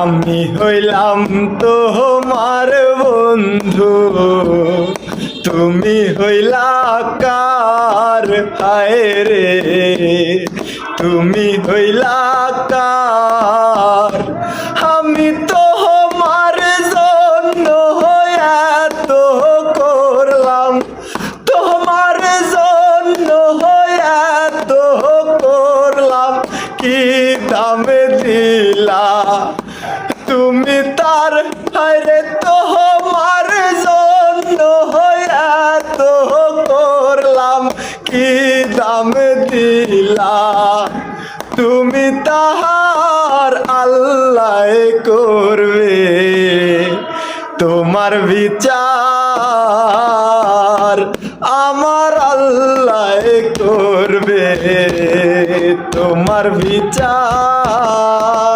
আমি হইলাম তোমার বন্ধু। তুমি হইলা কার হায় রে? তুমি হইলা কার? আমি তোমার জন্য এত করলাম। তোমার জন্য এত করলাম। কি দামে দিলা? তুমি তার হায়রে তোমার জন্য এত করলাম, কি দাম দিলা? তুমি তাহার আল্লাহ করবে, তোমার বিচার আমার আল্লাহ করবে, তোমার বিচার